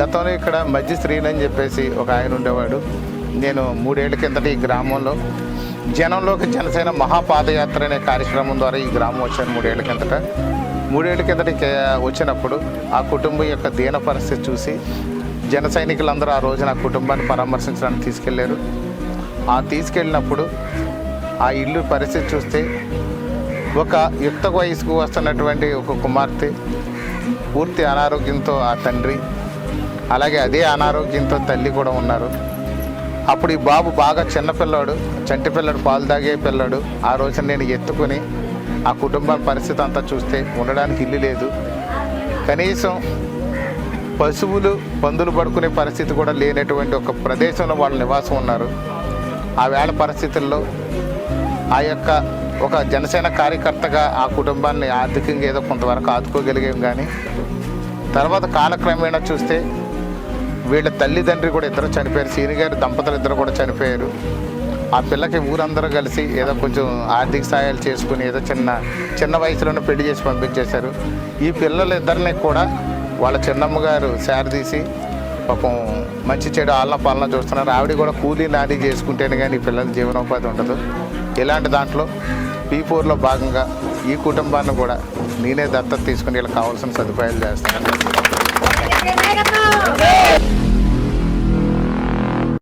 గతంలో ఇక్కడ మధ్య శ్రీని అని చెప్పేసి ఒక ఆయన ఉండేవాడు. నేను మూడేళ్ళ కిందట ఈ గ్రామంలో జనంలోకి జనసేన మహాపాదయాత్ర అనే కార్యక్రమం ద్వారా ఈ గ్రామం వచ్చాను మూడేళ్ళ కిందట. మూడేళ్ళ కిందట వచ్చినప్పుడు ఆ కుటుంబం యొక్క దీన పరిస్థితి చూసి జన సైనికులందరూ ఆ రోజున ఆ కుటుంబాన్ని పరామర్శించడానికి తీసుకెళ్ళారు. ఆ తీసుకెళ్ళినప్పుడు ఆ ఇల్లు పరిస్థితి చూస్తే ఒక యుక్త వయసుకు వస్తున్నటువంటి ఒక కుమార్తె పూర్తి అనారోగ్యంతో ఆ తండ్రి అలాగే అదే అనారోగ్యంతో తల్లి కూడా ఉన్నారు. అప్పుడు ఈ బాబు బాగా చిన్నపిల్లాడు చంటి పిల్లడు పాలు తాగే పిల్లాడు. ఆ రోజున నేను ఎత్తుకుని ఆ కుటుంబం పరిస్థితి అంతా చూస్తే ఉండడానికి ఇల్లు లేదు. కనీసం పశువులు పందులు పడుకునే పరిస్థితి కూడా లేనటువంటి ఒక ప్రదేశంలో వాళ్ళు నివాసం ఉన్నారు. ఆ వేళ పరిస్థితుల్లో ఆ యొక్క ఒక జనసేన కార్యకర్తగా ఆ కుటుంబాన్ని ఆర్థికంగా ఏదో కొంతవరకు ఆదుకోగలిగాం కానీ తర్వాత కాలక్రమేణా చూస్తే వీళ్ళ తల్లిదండ్రి కూడా ఇద్దరు చనిపోయారు. సీని గారి దంపతులు ఇద్దరు కూడా చనిపోయారు. ఆ పిల్లకి ఊరందరూ కలిసి ఏదో కొంచెం ఆర్థిక సహాయాలు చేసుకుని ఏదో చిన్న చిన్న వయసులోనే పెళ్ళి చేసి పంపించేశారు. ఈ పిల్లలిద్దరిని కూడా వాళ్ళ చిన్నమ్మ గారు తీసి పాపం మంచి చెడు ఆలన పాలన చూస్తున్నారు. ఆవిడ కూడా కూలీ నాది చేసుకుంటేనే కానీ ఈ పిల్లల జీవనోపాధి ఉండదు. ఇలాంటి దాంట్లో పీ ఫోర్లో భాగంగా ఈ కుటుంబాన్ని కూడా నేనే దత్తత తీసుకుని వీళ్ళకి కావాల్సిన సదుపాయాలు చేస్తాను.